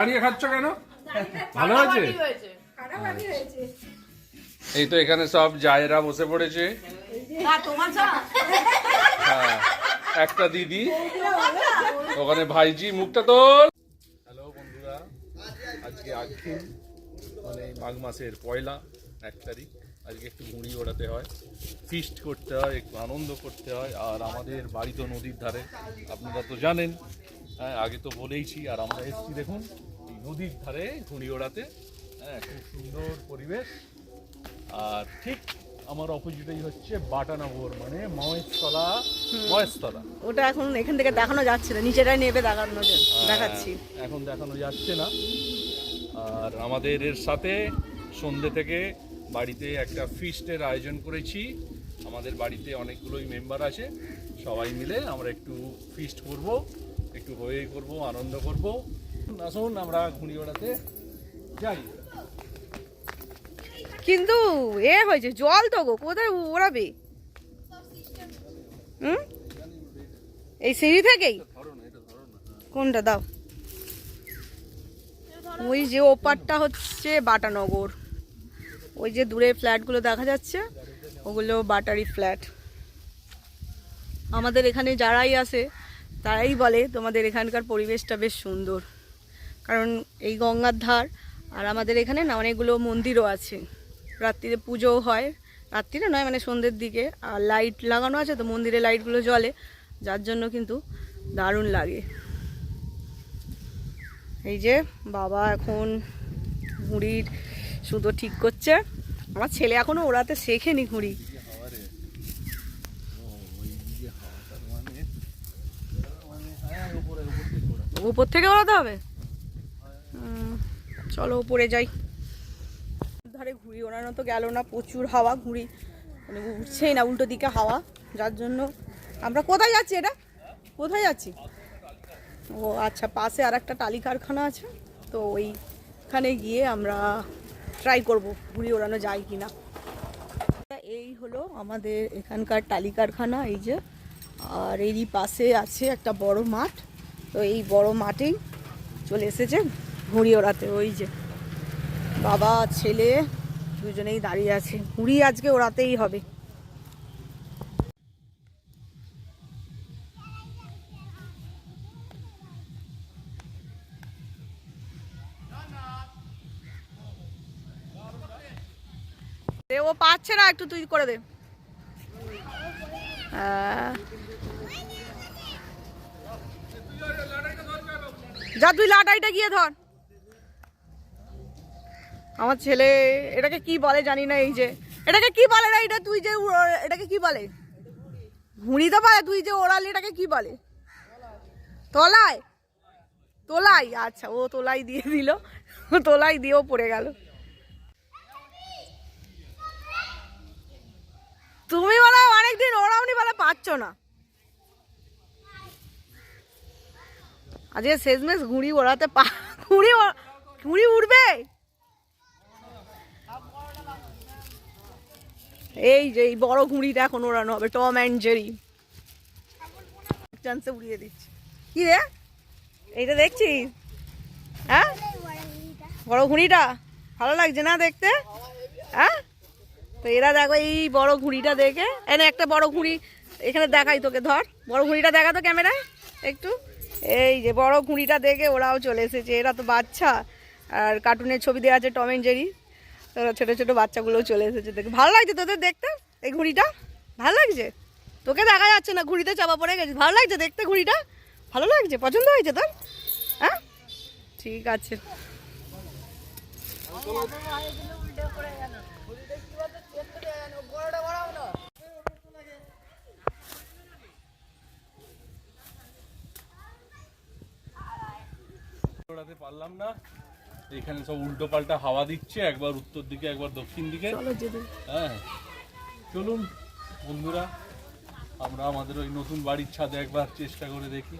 দাঁড়িয়ে খাচ্ছ কেন? ভালো আছে এই তো এখানে সব জায়েরা বসে পড়েছে। হ্যাঁ একটা দিদি। ওখানে ভাইজি মুখটা তোল। হ্যালো বন্ধুরা আজকে আক্ষিন মানে মাঘ মাসের পয়লা এক তারিখ। আজকে একটু ঘুড়ি ওড়াতে হয়। ফিস্ট করতে হয় একটু আনন্দ করতে হয়। আর আমাদের বাড়ি তো নদীর ধারে আপনারা তো জানেন। হ্যাঁ আগে তো বলেইছি আর আমরা এসছি দেখুন। এই নদীর ধারে ঘুড়ি ওড়াতে। হ্যাঁ খুব সুন্দর পরিবেশ। আর ঠিক আমার অপোজিটেই হচ্ছে বাটানগর মানে মহেশতলা মহেশতলা। ওটা এখন এখান থেকে দেখানো যাচ্ছে না নিচেটাই নেবে দেখানো দেখাচ্ছি হ্যাঁ, এখন দেখানো যাচ্ছে না। আর আমাদের এর সাথে সন্ধ্যে থেকে বাড়িতে একটা ফিস্টের আয়োজন করেছি। আমাদের বাড়িতে অনেকগুলোই মেম্বার আছে। সবাই মিলে আমরা একটু ফিস্ট করব একটু হয়ে করব আনন্দ করব। আসুন, আমরা ঘুড়ি ওড়াতে যাই। কিন্তু এ হয়েছে, জল তো গো, কোথায় ওড়াবে? হুম? এই সিঁড়ি থেকেই? কোনটা? দাও। ওই যে ওপারটা হচ্ছে বাটানগর। ওই যে দূরে ফ্ল্যাটগুলো দেখা যাচ্ছে, ওগুলো বাটারি ফ্ল্যাট। আমাদের এখানে যারাই আসে, তারাই বলে তোমাদের এখানকার পরিবেশটা বেশ সুন্দর। কারণ এই গঙ্গার ধার আর আমাদের এখানে না অনেকগুলো মন্দিরও আছে। রাত্রিরে পুজোও হয়। রাত্রিরে নয় মানে সন্ধ্যের দিকে। আর লাইট লাগানো আছে তো মন্দিরে লাইটগুলো জ্বলে। যার জন্য কিন্তু দারুণ লাগে। এই যে বাবা এখন ঘুড়ির সুতো ঠিক করছে। আমার ছেলে এখনও ওড়াতে শেখেনি ঘুড়ি। উপর থেকে ওড়াতে হবে? চলো উপরে যাই। ধারে ঘুড়ি ওড়ানো তো গেল না, প্রচুর হাওয়া, ঘুড়ি। মানে উঠছেই না, উল্টো দিকে হাওয়া, যার জন্য। আমরা কোথায় যাচ্ছি এটা? কোথায় যাচ্ছি? ও আচ্ছা পাশে আর একটা টালি কারখানা আছে। তো ওইখানে গিয়ে আমরা ট্রাই করব, ঘুড়ি ওড়ানো যায় কি না এই হলো আমাদের এখানকার টালি কারখানা, এই যে। আর এরই পাশে আছে একটা বড় মাঠ। তো এই বড় মাঠেই চলে এসেছে ঘুড়ি ওড়াতে, ওই যে। বাবা, ছেলে দুজনেই দাঁড়িয়ে আছে। ঘুড়ি আজকে ওড়াতেই হবে। ও পাচ্ছে না, একটু তুই করে দে। যা, তুই লাটাইটা গিয়ে ধর। আমার ছেলে, এটাকে কি বলে জানি না এই যে। এটাকে কি বলে না এটা তুই যে এটাকে কি বলে? তো বলে, তুই যে ওড়ালি, এটাকে কি বলে? তলায়? তোলাই আচ্ছা ও তোলাই দিয়ে দিল। তোলাই দিয়েও পড়ে গেল। তুমি বলে, অনেকদিন ওড়াওনি বলে পাচ্ছ না। আজকে শেষমেশ ঘুড়ি ওড়াতে পা ঘুড়ি ঘুড়ি উড়বে? এই যে, এই বড় ঘুড়িটা এখন ওড়ানো হবে টম অ্যান্ড জেরি চান্সে উড়িয়ে দিচ্ছি। কি রে? এইটা দেখছিস? হ্যাঁ? বড় ঘুড়িটা? ভালো লাগছে না দেখতে? হ্যাঁ? তো এরা দেখো, এই বড় ঘুড়িটা দেখে। এনে একটা বড় ঘুড়ি। এখানে দেখাই তোকে, ধর। বড় ঘুড়িটা দেখা তো ক্যামেরায়? একটু। এই যে, বড় ঘুড়িটা দেখে ওরাও চলে এসেছে। এরা তো বাচ্চা। আর কার্টুনের ছবি দেওয়া আছে টম অ্যান্ড জেরি ছোটো ছোটো বাচ্চাগুলোও চলে এসেছে দেখে। ভালো লাগছে তোদের দেখতে? এই ঘুড়িটা? ভালো লাগছে? তোকে দেখা যাচ্ছে না, ঘুড়িতে চাপা পড়ে গেছিস। ভালো লাগছে দেখতে ঘুড়িটা? ভালো লাগছে? পছন্দ হয়েছে তোর? হ্যাঁ? ঠিক আছে। পারলাম না। এখানে সব উল্টো পাল্টা হাওয়া দিচ্ছে একবার উত্তর দিকে একবার দক্ষিণ দিকে। হ্যাঁ। চলুন বন্ধুরা আমরা আমাদের ওই নতুন বাড়ির ছাদে একবার চেষ্টা করে দেখি।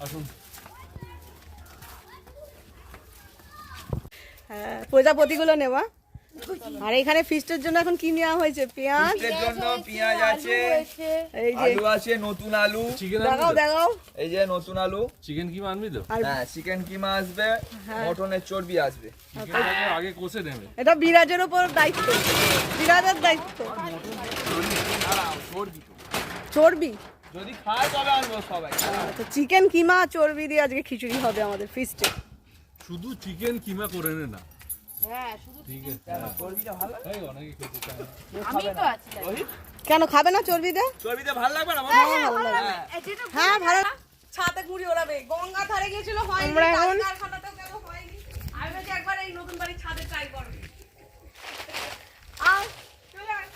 আসুন। হ্যাঁ প্রজাপতিগুলো নেওয়া। আর এখানে ফিস্টের জন্য এখন কি নেওয়া হয়েছে? পেঁয়াজ? এর জন্য পেঁয়াজ আছে এই যে আলু আছে নতুন আলু। চিকেন দেখাও দেখাও। এই যে নতুন আলু। চিকেন কিমা আনবি তো? হ্যাঁ চিকেন কিমা আসবে মটনের চর্বি আসবে। আগে কষে নেবে। এটা বিরাজের ওপর দায়িত্ব। বিরাজের দায়িত্ব। চর্বি যদি খায় তবে আনব সবাই। তো চিকেন কিমা চর্বি দিয়ে আজকে খিচুড়ি হবে আমাদের ফিস্টে শুধু চিকেন কিমা করে নে না। কেন খাবে না চর্বি দিয়ে চর্বিটা ভালো লাগবে না? হ্যাঁ ভালো ছাতে ঘুরি ওড়াবে গঙ্গা ধারে গিয়েছিল হয়নি। আমরা এখন- কারখানাতেও গেল হয়নি। আমি বলছি একবার এই নতুন বাড়ি ছাদে ট্রাই করবে। আয় চলে আয়।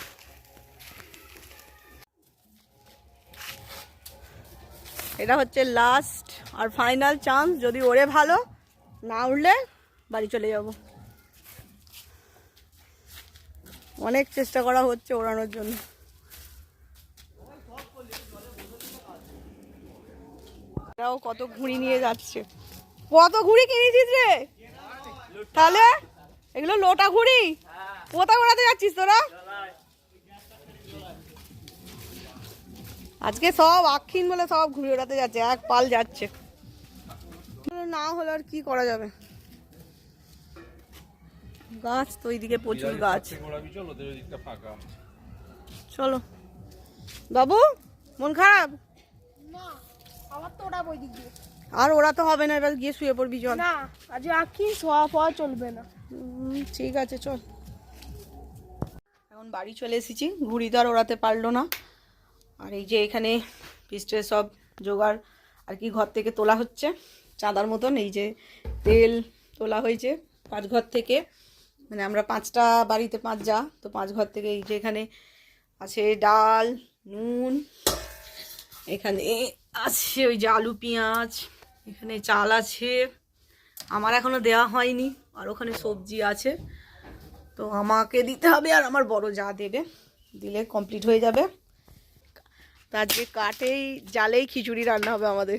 এটা হচ্ছে লাস্ট আর ফাইনাল চান্স যদি ওরে ভালো না উঠলে বাড়ি চলে যাব। অনেক চেষ্টা করা হচ্ছে ওড়ানোর জন্য। এরাও কত ঘুড়ি নিয়ে যাচ্ছে। কত ঘুড়ি কিনেছিস রে? তাহলে এগুলো লোটা ঘুড়ি? কোথায় ওড়াতে যাচ্ছিস তোরা? আজকে সব আক্ষিন বলে সব ঘুড়ি ওড়াতে যাচ্ছে, এক পাল যাচ্ছে। না হলে আর কি করা যাবে? গাছ তো ওইদিকে প্রচুর গাছ। চলো বাবু মন খারাপ? আর ওরা তো হবে না এবার গিয়ে শুয়ে পড়বি চল। না আজ আঁকি শোয়া ফোয়া চলবে না। ঠিক আছে চল। এখন বাড়ি চলে এসেছি ঘুড়ি তো আর ওড়াতে পারল না। আর এই যে এখানে পিস্টের সব জোগাড় আর কি ঘর থেকে তোলা হচ্ছে। চাঁদার মতন এই যে তেল তোলা হয়েছে পাঁচ ঘর থেকে। মানে আমরা পাঁচটা বাড়িতে পাঁচ যা তো পাঁচ ঘর থেকে এই যে এখানে আছে ডাল নুন এখানে আছে ওই যে আলু পেঁয়াজ এখানে চাল আছে। আমার এখনও দেওয়া হয়নি আর ওখানে সবজি আছে। তো আমাকে দিতে হবে আর আমার বড় যা দেবে দিলে কমপ্লিট হয়ে যাবে। তো আজকে কাঠেই জালেই খিচুড়ি রান্না হবে আমাদের।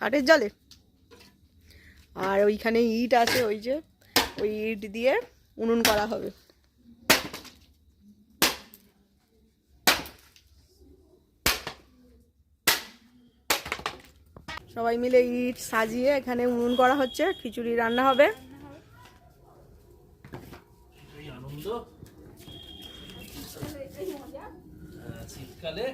কাঠের জালে? আর ওইখানে ইট আছে ওই যে ওই ইট দিয়ে উনুন করা হবে। সবাই মিলে ইট সাজিয়ে এখানে উনুন করা হচ্ছে, খিচুড়ি রান্না হবে। শীতকালে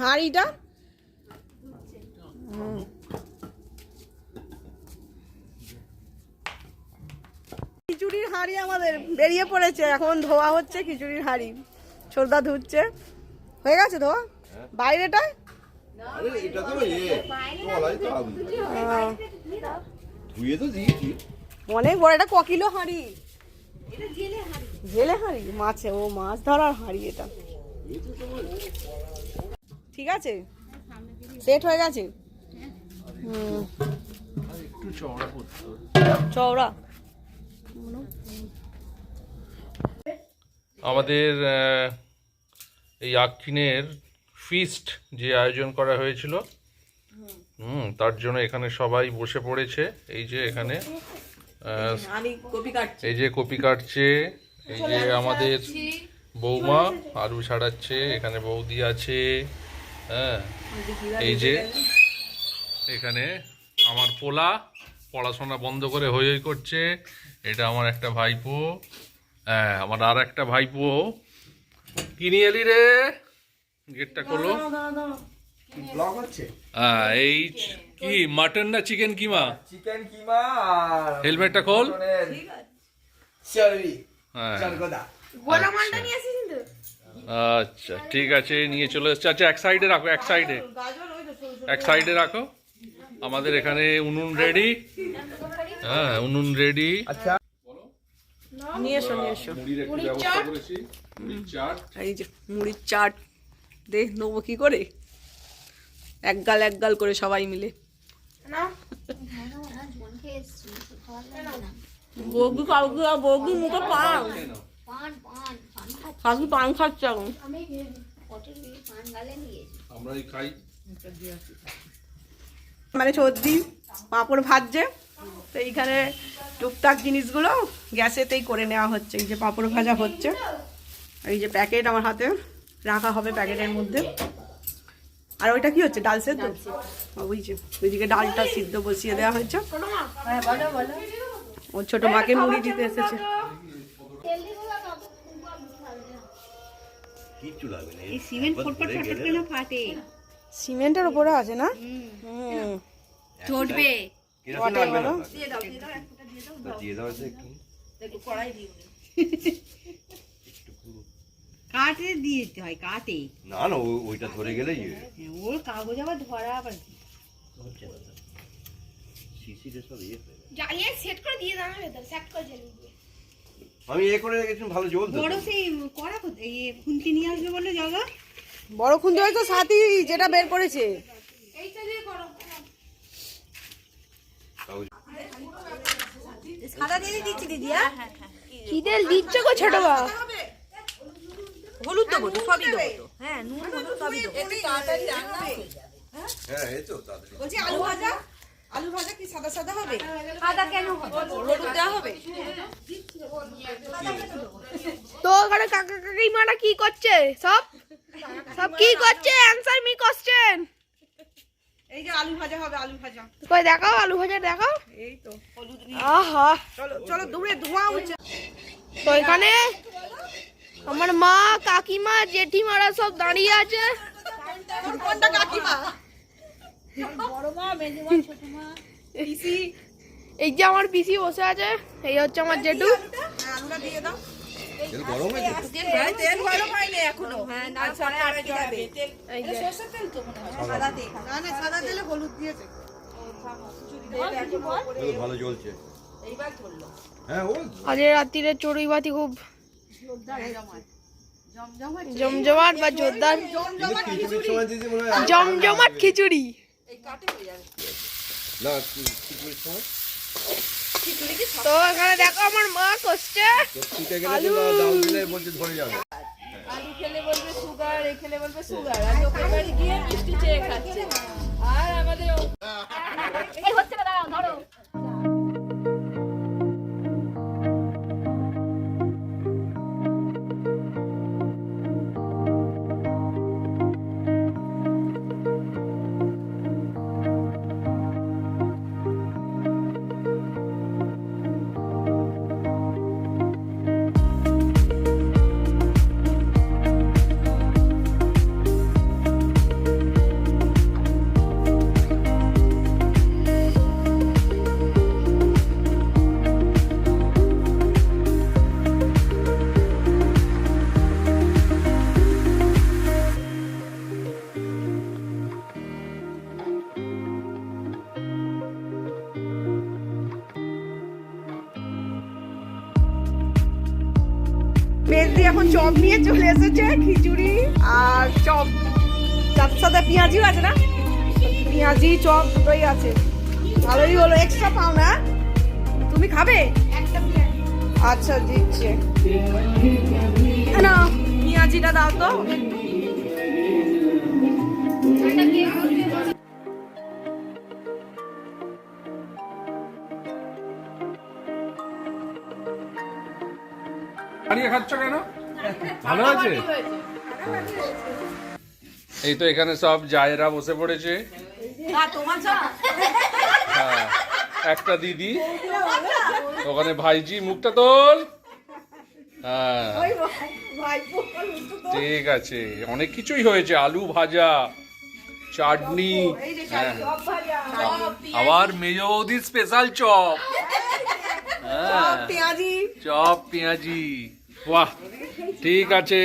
হাঁড়িটা? খিচুড়ির হাঁড়ি আমাদের বেরিয়ে পড়েছে এখন ধোয়া হচ্ছে খিচুড়ির হাঁড়ি। ছোটদা ধুচ্ছে। হয়ে গেছে ধোয়া? এটা তো ইয়ে অনেক বড় এটা ক কিলো হাঁড়ি? জেলে হাঁড়ি। মাছে ও মাছ ধরার হাঁড়ি এটা। ঠিক আছে? সেট হয়ে গেছে? একটু চওড়া আমাদের এই আক্ষিনের ফিস্ট যে আয়োজন করা হয়েছিল হুম তার জন্য এখানে সবাই বসে পড়েছে। এই যে এখানে এই যে কপি কাটছে এই যে আমাদের বৌমা আলু ছাড়াচ্ছে এখানে বৌদি আছে। হ্যাঁ। এই যে এখানে আমার পোলা পড়াশোনা বন্ধ করে হই হই করছে। এটা আমার একটা ভাইপো। হ্যাঁ আমার আর একটা ভাইপো। কি নিয়ে এলি রে? গেটটা খোলো। ব্লগ হচ্ছে? হ্যাঁ এই কি মাটন না চিকেন কিমা? চিকেন কিমা হেলমেটটা খোল। হ্যাঁ। আচ্ছা ঠিক আছে নিয়ে চলে এসছে। আচ্ছা এক সাইডে রাখো এক সাইডে এক সাইডে রাখো। আমাদের এখানে উনুন রেডি হ্যাঁ উনুন রেডি আচ্ছা। নিয়ে এসো নিয়ে এসো। এই যে মুড়ির চাট দে নেব কি করে? এক গাল এক গাল করে সবাই মিলে। বগু কাউকে বগু মুখে পাও পান। পান পান। কাকি পান খাচ্ছে এখন। আমরাই খাই। মানে সর্দি পাঁপড় ভাজছে তো এইখানে টুকটাক জিনিসগুলো গ্যাসেতেই করে নেওয়া হচ্ছে এই যে পাঁপড় ভাজা হচ্ছে। এই যে প্যাকেট আমার হাতে রাখা হবে প্যাকেটের মধ্যে। আর ওইটা কি হচ্ছে ডাল সেদ্ধ? যে ওইদিকে ডালটা সিদ্ধ বসিয়ে দেওয়া হয়েছে। ও ছোট মাকে মুড়ি দিতে এসেছে। কিচ্ছু লাগবে না। সিমেন্ট ফটফট ফটফট করে ফাটে। সিমেন্টের উপরে আছে না? হুম। চটবে লাগবে না? দিয়ে দাও একটু কাটে দিয়ে দিতে হয় কাটে না না ওইটা ধরে গেলেই ওর কাগজ আবার ধরা আবার কি? সব ইয়ে হয়ে জ্বালিয়ে সেট করে দিয়ে দাও না ভেতরে সেট করে দিয়ে আমি এ করে রেখেছি ভালো জ্বলতো বড় সেই কড়া কোথায় এই খুন্তি নিয়ে আসবে বলে জগা বড় খুঁজে হয়তো সাথী যেটা বের করেছে। এইটা দিয়ে করো। সাদা দিয়ে দিচ্ছি দিদি হ্যাঁ? কি? তেল দিচ্ছ গো ছোট বা হলুদ দেবো তো সবই দেবো তো। হ্যাঁ নুন হলুদ সবই দেবো। হ্যাঁ এই তো তাড়াতাড়ি। বলছি আলু ভাজা? আলু ভাজা কি সাদা সাদা হবে? সাদা কেন হবে? হলুদ দেওয়া হবে? তো ওখানে কাকা কাকিমারা কি করছে? সব? সব কি করছে? অ্যানসার মি কোশ্চেন এই যে আলু ভাজা হবে আলু ভাজা। কই দেখাও আলু ভাজা দেখাও। এই তো হলুদ আহা। চলো চলো দূরে ধোঁয়া উঠছে। তো এখানে আমার মা কাকিমা জেঠিমারা সব দাঁড়িয়ে আছে। কোনটা কাকিমা? এই যে আমার পিসি বসে আছে এই হচ্ছে আমার জেঠু। হ্যাঁ, আলুটা দিয়ে দাও। তেল গরম হয়েছে? তেল গরম হয়নি এখনও। হ্যাঁ। হ্যাঁ আজকে রাত্রিরে চড়ুই বাতি খুব জমজমাট বা জোরদার। জমজমাট খিচুড়ি। তো? এখানে দেখো আমার মা করছে। ধরে যাবে। আলু খেলে বলবে সুগার এ খেলে বলবে সুগার আর লোকের বাড়ি গিয়ে মিষ্টি চেয়ে খাচ্ছে। আর আমাদের মেজদি নিয়ে চলে এসেছে খিচুড়ি আর চপ। তার সাথে পেঁয়াজিও আছে না? পেঁয়াজি, চপ দুটোই আছে। ভালোই হলো। এক্সট্রা পাও না? তুমি খাবে? আচ্ছা দিচ্ছে। না, পেঁয়াজিটা দাও তো। দাঁড়িয়ে খাচ্ছ কেন? ভালো আছে? এই তো এখানে সব জায়েরা বসে পড়েছে। হ্যাঁ একটা দিদি। ওখানে ভাইজি মুখটা তোল। হ্যাঁ। ঠিক আছে অনেক কিছুই হয়েছে আলু ভাজা চাটনি হ্যাঁ। আবার মেজো স্পেশাল চপ। হ্যাঁ। পেঁয়াজি। চপ পেঁয়াজি। বাহ ঠিক আছে।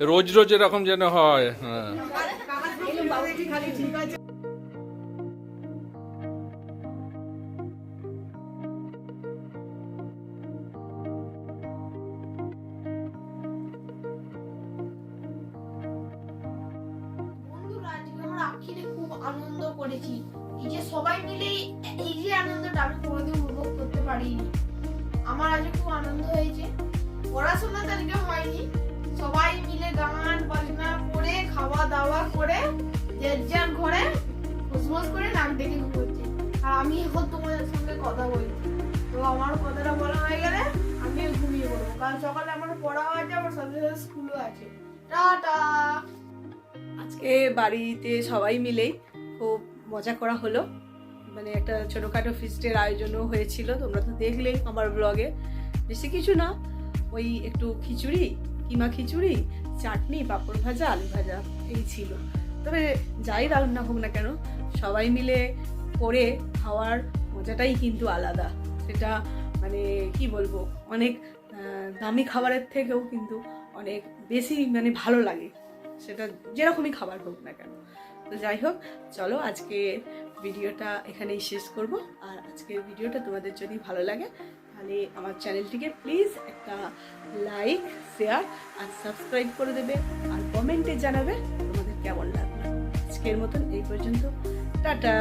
রোজ রোজ এরকম যেন হয় হ্যাঁ। আমরা আজকে খুব আনন্দ হয়েছে। পড়াশোনা তাদেরকে হয়নি। সবাই মিলে গান, বাজনা করে খাওয়া দাওয়া করে যে যার ঘরে খুশমস করে নাক ডেকে ঘুরছি আর আমি এখন তোমাদের সঙ্গে কথা বলছি। তো আমার কথাটা বলা হয়ে গেলে আমি ঘুমিয়ে পড়ব। কারণ সকালে আমার পড়াও আছে আমার সাথে সাথে স্কুলও আছে। টাটা! আজকে বাড়িতে সবাই মিলেই খুব মজা করা হলো। মানে একটা ছোটোখাটো ফিস্টের আয়োজনও হয়েছিল। তোমরা তো দেখলেই আমার ব্লগে বেশি কিছু না ওই একটু খিচুড়ি, কিমা খিচুড়ি, চাটনি, পাঁপড় ভাজা, আলু ভাজা, এই ছিল। তবে যাই রান্না হোক না কেন, সবাই মিলে করে খাওয়ার মজাটাই কিন্তু আলাদা। সেটা মানে কি বলব, অনেক দামি খাবারের থেকেও কিন্তু অনেক বেশি মানে ভালো লাগে। সেটা যেরকমই খাবার হোক না কেন। তো যাই হোক, চলো আজকে ভিডিওটা এখানেই শেষ করব। আর আজকের ভিডিওটা তোমাদের যদি ভালো লাগে তাহলে আমার চ্যানেলটিকে প্লিজ একটা লাইক, শেয়ার আর সাবস্ক্রাইব করে দেবে আর কমেন্টে জানাবে তোমাদের কেমন লাগবে আজকের মতন এই পর্যন্ত। টাটা।